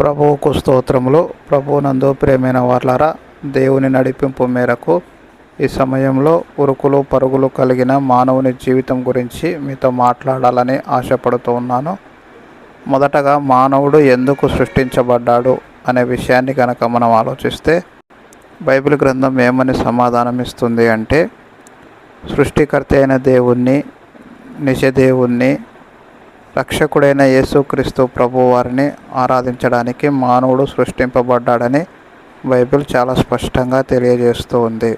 ప్రభువుకు స్తోత్రములు. ప్రభువునందు ప్రేమైన వాళ్ళారా దేవుని నడిపింపు మేరకు ఈ సమయంలో ఉరుకులు పరుగులు కలిగిన మానవుని జీవితం గురించి మీతో మాట్లాడాలని ఆశపడుతూ ఉన్నాను. మొదటగా మానవుడు ఎందుకు సృష్టించబడ్డాడు అనే విషయాన్ని కనుక మనం ఆలోచిస్తే బైబిల్ గ్రంథం ఏమని సమాధానం ఇస్తుంది అంటే సృష్టికర్త అయిన దేవుణ్ణి నిజదేవుణ్ణి రక్షకుడైన యేసుక్రీస్తు ప్రభు వారిని ఆరాధించడానికి మానవుడు సృష్టింపబడ్డాడని బైబిల్ చాలా స్పష్టంగా తెలియజేస్తూ ఉంది.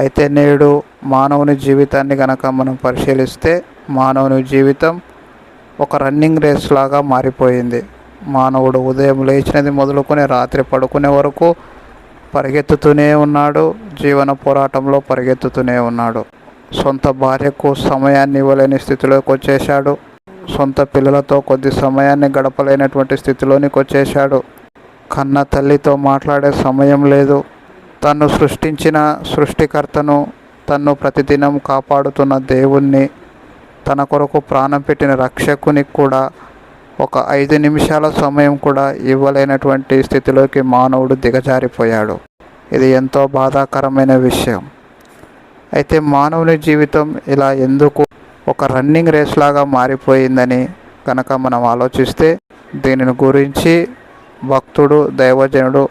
అయితే నేడు మానవుని జీవితాన్ని కనుక మనం పరిశీలిస్తే మానవుని జీవితం ఒక రన్నింగ్ రేస్ లాగా మారిపోయింది. మానవుడు ఉదయం లేచినది మొదలుకొని రాత్రి పడుకునే వరకు పరిగెత్తుతూనే ఉన్నాడు జీవన పోరాటంలో పరిగెత్తుతూనే ఉన్నాడు. సొంత భార్యకు సమయాన్ని ఇవ్వలేని స్థితిలోకి వచ్చేశాడు. సొంత పిల్లలతో కొద్ది సమయాన్ని గడపలేనటువంటి స్థితిలోనికి వచ్చేశాడు. కన్న తల్లితో మాట్లాడే సమయం లేదు. తను సృష్టించిన సృష్టికర్తను తన్ను ప్రతిదినం కాపాడుతున్న దేవుణ్ణి తన కొరకు ప్రాణం పెట్టిన రక్షకునికి కూడా ఒక ఐదు నిమిషాల సమయం కూడా ఇవ్వలేనటువంటి స్థితిలోకి మానవుడు దిగజారిపోయాడు. ఇది ఎంతో బాధాకరమైన విషయం. అయితే మానవుని జీవితం ఇలా ఎందుకు ఒక రన్నింగ్ రేస్ లాగా మారిపోయిందని కనుక మనం ఆలోచిస్తే దీనిని గురించి భక్తుడు దైవజనుడు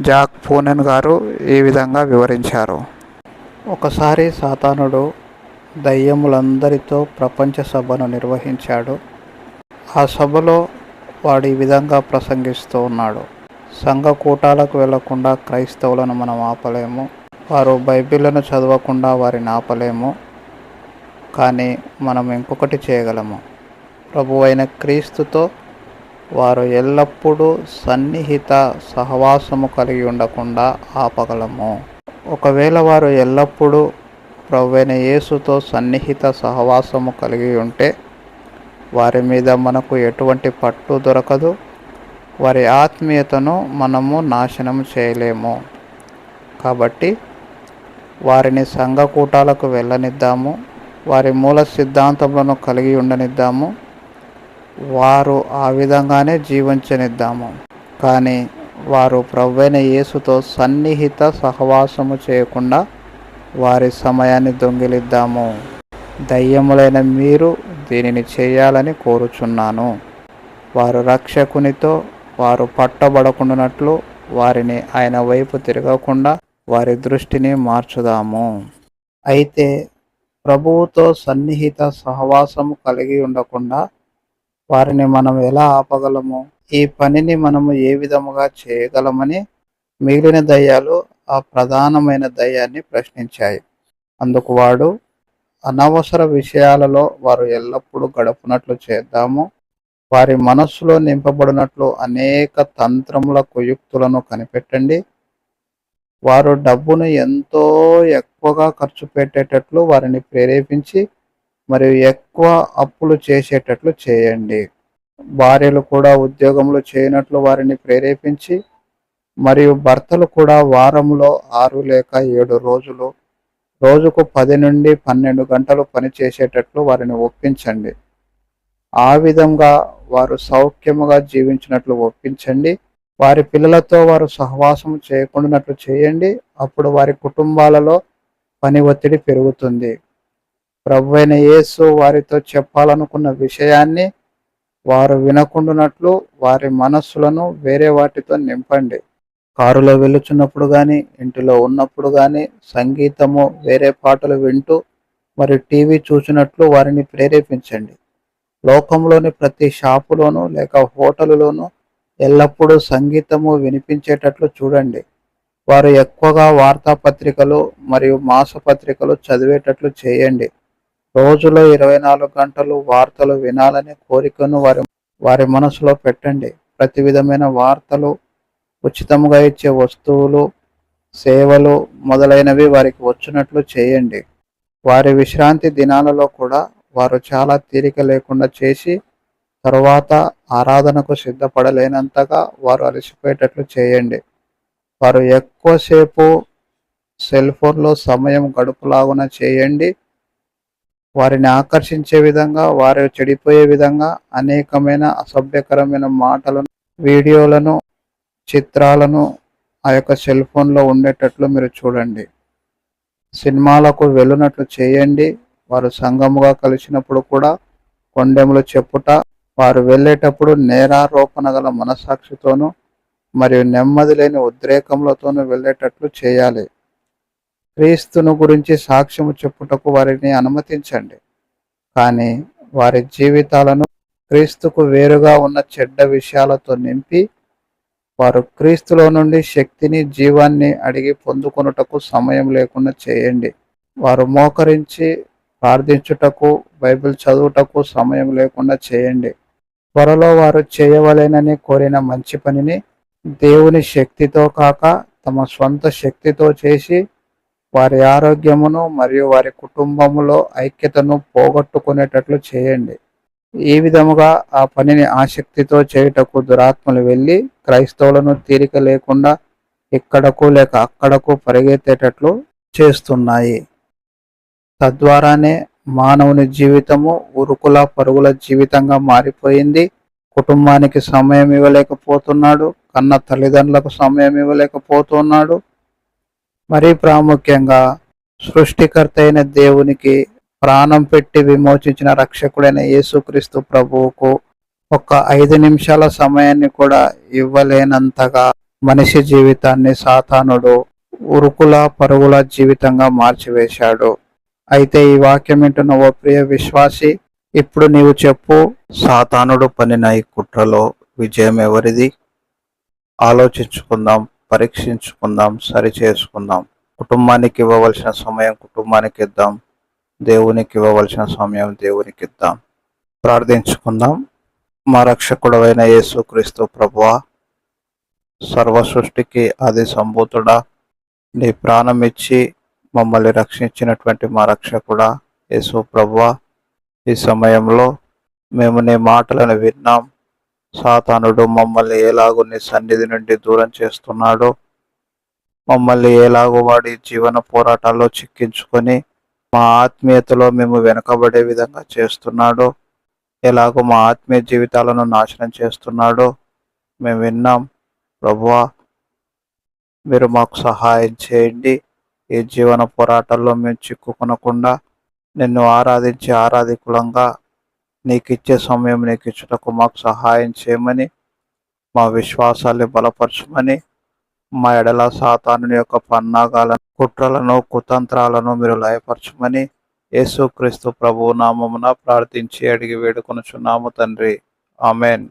జాక్ పూనెన్ గారు ఈ విధంగా వివరించారు. ఒకసారి సాతానుడు దయ్యములందరితో ప్రపంచ సభను నిర్వహించాడు. ఆ సభలో వాడు ఈ విధంగా ప్రసంగిస్తూ ఉన్నాడు. సంఘ కూటాలకు వెళ్ళకుండా క్రైస్తవులను మనం ఆపలేము. వారు బైబిళ్ళను చదవకుండా వారిని ఆపలేము కానీ మనం ఇంకొకటి చేయగలము. ప్రభు అయిన క్రీస్తుతో వారు ఎల్లప్పుడూ సన్నిహిత సహవాసము కలిగి ఉండకుండా ఆపగలము. ఒకవేళ వారు ఎల్లప్పుడూ ప్రభు అయిన యేసుతో సన్నిహిత సహవాసము కలిగి ఉంటే వారి మీద మనకు ఎటువంటి పట్టు దొరకదు. వారి ఆత్మీయతను మనము నాశనం చేయలేము. కాబట్టి వారిని సంఘకూటాలకు వెళ్ళనిద్దాము. వారి మూల సిద్ధాంతములను కలిగి ఉండనిద్దాము. వారు ఆ విధంగానే జీవించనిద్దాము. కానీ వారు ప్రవ్వైన యేసుతో సన్నిహిత సహవాసము చేయకుండా వారి సమయాన్ని దొంగిలిద్దాము. దయ్యములైన మీరు దీనిని చేయాలని కోరుచున్నాను. వారు రక్షకునితో వారు పట్టబడకుండానట్లు వారిని ఆయన వైపు తిరగకుండా వారి దృష్టిని మార్చుదాము. అయితే ప్రభువుతో సన్నిహిత సహవాసము కలిగి ఉండకుండా వారిని మనం ఎలా ఆపగలము? ఈ పనిని మనము ఏ విధముగా చేయగలమని మిగిలిన దయ్యాలు ఆ ప్రధానమైన దయ్యాన్ని ప్రశ్నించాయి. అందుకు వాడు అనవసర విషయాలలో వారు ఎల్లప్పుడూ గడుపునట్లు చేద్దాము. వారి మనస్సులో నింపబడినట్లు అనేక తంత్రముల కుయుక్తులను కనిపెట్టండి. వారు డబ్బును ఎంతో ఎక్కువగా ఖర్చు పెట్టేటట్లు వారిని ప్రేరేపించి మరియు ఎక్కువ అప్పులు చేసేటట్లు చేయండి. భార్యలు కూడా ఉద్యోగంలో చేయనట్లు వారిని ప్రేరేపించి మరియు భర్తలు కూడా వారంలో ఆరు లేక ఏడు రోజులు రోజుకు పది నుండి పన్నెండు గంటలు పనిచేసేటట్లు వారిని ఒప్పించండి. ఆ విధంగా వారు సౌఖ్యముగా జీవించినట్లు ఒప్పించండి. వారి పిల్లలతో వారు సహవాసం చేయకుండానట్లు చేయండి. అప్పుడు వారి కుటుంబాలలో పని ఒత్తిడి పెరుగుతుంది. ప్రభు అయిన యేసు వారితో చెప్పాలనుకున్న విషయాన్ని వారు వినకుండానట్లు వారి మనస్సులను వేరే వాటితో నింపండి. కారులో వెళ్ళుచున్నప్పుడు కానీ ఇంటిలో ఉన్నప్పుడు కానీ సంగీతము వేరే పాటలు వింటూ మరి టీవీ చూసినట్లు వారిని ప్రేరేపించండి. లోకంలోని ప్రతి షాపులోనూ లేక హోటలులోనూ ఎల్లప్పుడూ సంగీతము వినిపించేటట్లు చూడండి. వారు ఎక్కువగా వార్తాపత్రికలు మరియు మాసపత్రికలు చదివేటట్లు చేయండి. రోజులో ఇరవై నాలుగు గంటలు వార్తలు వినాలనే కోరికను వారి వారి మనసులో పెట్టండి. ప్రతి విధమైన వార్తలు ఉచితంగా ఇచ్చే వస్తువులు సేవలు మొదలైనవి వారికి వచ్చినట్లు చేయండి. వారి విశ్రాంతి దినాలలో కూడా వారు చాలా తీరిక లేకుండా చేసి తరువాత ఆరాధనకు సిద్ధపడలేనంతగా వారు అలసిపోయేటట్లు చేయండి. వారు ఎక్కువసేపు సెల్ ఫోన్లో సమయం గడుపులాగున చేయండి. వారిని ఆకర్షించే విధంగా వారు చెడిపోయే విధంగా అనేకమైన అసభ్యకరమైన మాటలను వీడియోలను చిత్రాలను ఆ యొక్క సెల్ ఫోన్లో ఉండేటట్లు మీరు చూడండి. సినిమాలకు వెళ్ళినట్లు చేయండి. వారు సంఘముగా కలిసినప్పుడు కూడా కొండెములు చెప్పుట వారు వెళ్ళేటప్పుడు నేరారోపణ గల మనసాక్షితోనూ మరియు నెమ్మది లేని ఉద్రేకములతోనూ వెళ్ళేటట్లు చేయాలి. క్రీస్తును గురించి సాక్ష్యము చెప్పుటకు వారిని అనుమతించండి. కానీ వారి జీవితాలను క్రీస్తుకు వేరుగా ఉన్న చెడ్డ విషయాలతో నింపి వారు క్రీస్తులో నుండి శక్తిని జీవాన్ని అడిగి పొందుకొనుటకు సమయం లేకుండా చేయండి. వారు మోకరించి ప్రార్థించుటకు బైబిల్ చదువుటకు సమయం లేకుండా చేయండి. త్వరలో వారు చేయవలెనని కోరిన మంచి పనిని దేవుని శక్తితో కాక తమ స్వంత శక్తితో చేసి వారి ఆరోగ్యమును మరియు వారి కుటుంబములో ఐక్యతను పోగొట్టుకునేటట్లు చేయండి. ఈ విధముగా ఆ పనిని ఆసక్తితో చేయుటకు దురాత్మలు వెళ్ళి క్రైస్తవులను తీరిక లేకుండా ఇక్కడకు లేక అక్కడకు పరిగెత్తేటట్లు చేస్తున్నాయి. తద్వారానే మానవుని జీవితము ఉరుకుల పరుగుల జీవితంగా మారిపోయింది. కుటుంబానికి సమయం ఇవ్వలేకపోతున్నాడు. కన్న తల్లిదండ్రులకు సమయం ఇవ్వలేకపోతున్నాడు. మరీ ప్రాముఖ్యంగా సృష్టికర్త అయిన దేవునికి ప్రాణం పెట్టి విమోచించిన రక్షకుడైన యేసుక్రీస్తు ప్రభువుకు ఒక ఐదు నిమిషాల సమయాన్ని కూడా ఇవ్వలేనంతగా మనిషి జీవితాన్ని సాతానుడు ఉరుకుల పరుగుల జీవితంగా మార్చివేశాడు. అయితే ఈ వాక్యం వింటున్న ఓ ప్రియ విశ్వాసి ఇప్పుడు నీవు చెప్పు సాతానుడు పనిన ఈ కుట్రలో విజయం ఎవరిది? ఆలోచించుకుందాం పరీక్షించుకుందాం సరి చేసుకుందాం కుటుంబానికి ఇవ్వవలసిన సమయం కుటుంబానికి ఇద్దాం దేవునికి ఇవ్వవలసిన సమయం దేవునికి ఇద్దాం ప్రార్థించుకుందాం. మా రక్షకుడవైన యేసుక్రీస్తు ప్రభువ సర్వ సృష్టికి అది సంభూతుడా నీ ప్రాణం ఇచ్చి మమ్మల్ని రక్షించినటువంటి మా రక్షకుడ యేసు ప్రభువా. ఈ సమయంలో మేము నీ మాటలను విన్నాం. సాతానుడు మమ్మల్ని ఎలాగో నీ సన్నిధి నుండి దూరం చేస్తున్నాడు మమ్మల్ని ఎలాగో వాడి జీవన పోరాటాల్లో చిక్కించుకొని మా ఆత్మీయతలో మేము వెనకబడే విధంగా చేస్తున్నాడు ఎలాగో మా ఆత్మీయ జీవితాలను నాశనం చేస్తున్నాడు మేము విన్నాం. ప్రభువా మీరు మాకు సహాయం చేయండి. ఈ జీవన పోరాటాల్లో మేము చిక్కుకొనకుండా నిన్ను ఆరాధించి ఆరాధికులంగా నీకు ఇచ్చే సమయం నీకు ఇచ్చుటకు మాకు సహాయం చేయమని మా విశ్వాసాన్ని బలపరచమని మా ఎడల సాతాను యొక్క పన్నాగాలను కుట్రలను కుతంత్రాలను మీరు లయపరచమని యేసుక్రీస్తు ప్రభువు నామమున ప్రార్థించి అడిగి వేడుకొనుచున్నాము తండ్రి. ఆమెన్.